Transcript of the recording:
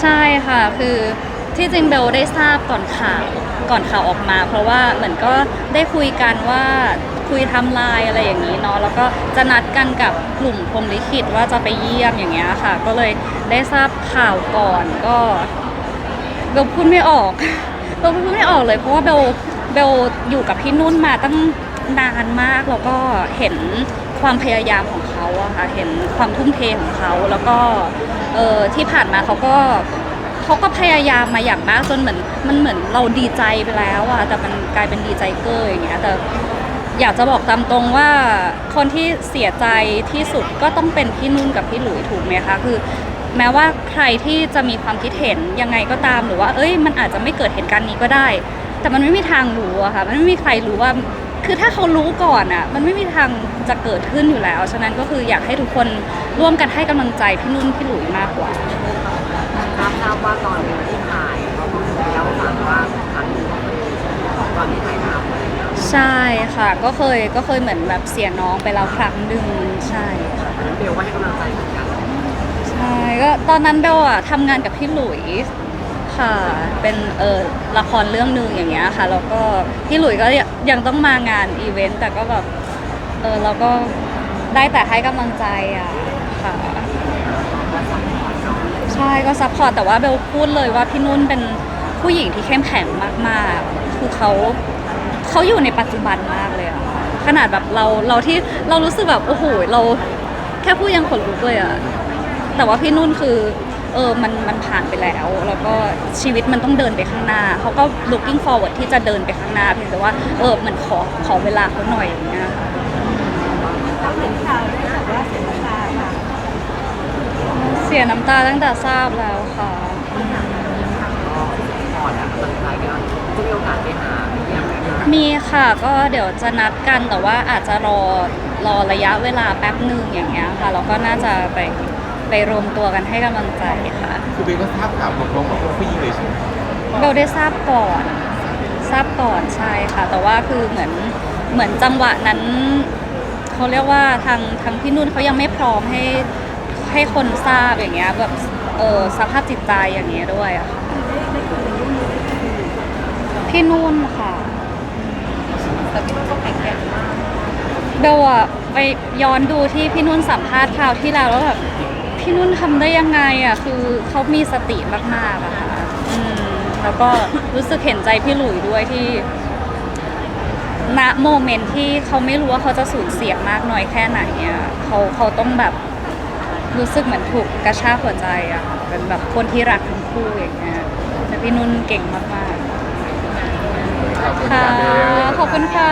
ใช่ค่ะคือที่จริงเบลได้ทราบก่อนข่าวก่อนข่าวออกมา เพราะว่าเหมือนก็ได้คุยกันว่าคุยทำลายอะไรอย่างนี้เนาะแล้วก็จะนัดกันกับกลุ่มพรมลิขิตว่าจะไปเยี่ยมอย่างเงี้ยค่ะ ก็เลยได้ทราบข่าวก่อนก็เบลพูดไม่ออกเบลพูดไม่ออกเลยเพราะว่าเบลเบลอยู่กับพี่นุ่นมาตั้งนานมากแล้วก็เห็น ความพยายามของเขาอะค่ะเห็นความทุ่มเทของเขาแล้วก็เออที่ผ่านมาเขาก็เขาก็พยายามมาอย่างมากจนเหมือนมันเหมือนเราดีใจไปแล้วอะแต่มันกลายเป็นดีใจเกอร์อย่างเงี้ยแต่อยากจะบอกตามตรงว่าคนที่เสียใจที่สุดก็ต้องเป็นพี่นุ่นกับพี่หลุยถูกไหมคะคือ แม้ว่าใครที่จะมีความคิดเห็นยังไงก็ตามหรือว่า เอ้ย มันอาจจะไม่เกิดเหตุการณ์นี้ก็ได้ แต่มันไม่มีทางรู้อะค่ะมันไม่มีใครรู้ว่า คือถ้าเขารู้ก่อนอะมันไม่มีทางจะเกิดขึ้นอยู่แล้ว ฉะนั้นก็คืออยากให้ทุกคนร่วมกันให้กำลังใจพี่นุ่นพี่หลุยมากกว่า ทราบทราบว่าตอนที่ถ่ายเขาก็แล้วฝันว่าครั้งหนึ่งตอนที่ถ่ายทำอะไรเงี้ยใช่ค่ะ ก็เคยก็เคยเหมือนแบบเสียน้องไปแล้วครั้งหนึ่งใช่ตอนนั้นเบลก็ให้กำลังใจเหมือนกัน ใช่ก็ตอนนั้นเบลอะทำงานกับพี่หลุย ค่ะ เป็นเออละครเรื่องหนึ่งอย่างเงี้ยค่ะ แล้วก็พี่หลุยก็ยังต้องมางานอีเวนต์ แต่ก็แบบเออเราก็ได้แต่ให้กำลังใจอะค่ะ ใช่ก็ซัพพอร์ตแต่ว่าเบลพูดเลยว่าพี่นุ่นเป็นผู้หญิงที่เข้มแข็งมากๆ คือเขาเขาอยู่ในปัจจุบันมากเลยอะขนาดแบบเราเราที่เรารู้สึกแบบโอ้โหเราแค่พูดยังขนลุกเลยอะแต่ว่าพี่นุ่นคือ เออมันมันผ่านไปแล้ว แล้วก็ชีวิตมันต้องเดินไปข้างหน้าเขาก็ looking forward ที่จะเดินไปข้างหน้าเพียงแต่ว่าเออมันขอขอเวลาเขาหน่อยอย่างเงี้ยค่ะเป็นข่าวได้แบบว่าเสียน้ำตาค่ะเสียน้ำตาตั้งแต่ทราบแล้วค่ะก็พอแล้วกำลังใจกันจะมีโอกาสไปหาเยี่ยมไหมคะมีค่ะก็เดี๋ยวจะนัดกันแต่ว่าอาจจะรอรอระยะเวลาแป๊บหนึ่งอย่างเงี้ยค่ะแล้วก็น่าจะไป ไปรวมตัวกันให้กำลังใจค่ะคือเบลก็ทราบข่าวตรงๆกับพวกผู้หญิงเลยใช่ไหมเบลได้ทราบก่อน ทราบก่อนใช่ค่ะ แต่ว่าคือเหมือนเหมือนจังหวะนั้นเขาเรียกว่าทางทางพี่นุ่นเขายังไม่พร้อมให้ให้คนทราบอย่างเงี้ยแบบเออสภาพจิตใจอย่างเงี้ยด้วยอะค่ะพี่นุ่นค่ะแต่พี่นุ่นก็แข็งแกร่งมากเบลอะไปย้อนดูที่พี่นุ่นสัมภาษณ์คราวที่แล้วแล้วแบบ พี่นุ่นทำได้ยังไงอะคือเขามีสติมากๆอะค่ะอืมแล้วก็รู้สึกเห็นใจพี่หลุยด้วยที่ณโมเมนต์ที่เขาไม่รู้ว่าเขาจะสูญเสียมากน้อยแค่ไหนอะเขาเขาต้องแบบรู้สึกเหมือนถูกกระชากหัวใจอะค่ะเป็นแบบคนที่รักทั้งคู่อย่างเงี้ยแต่พี่นุ่นเก่งมากๆ ขอบคุณค่ะ ค่ะเบลขอบคุณค่ะ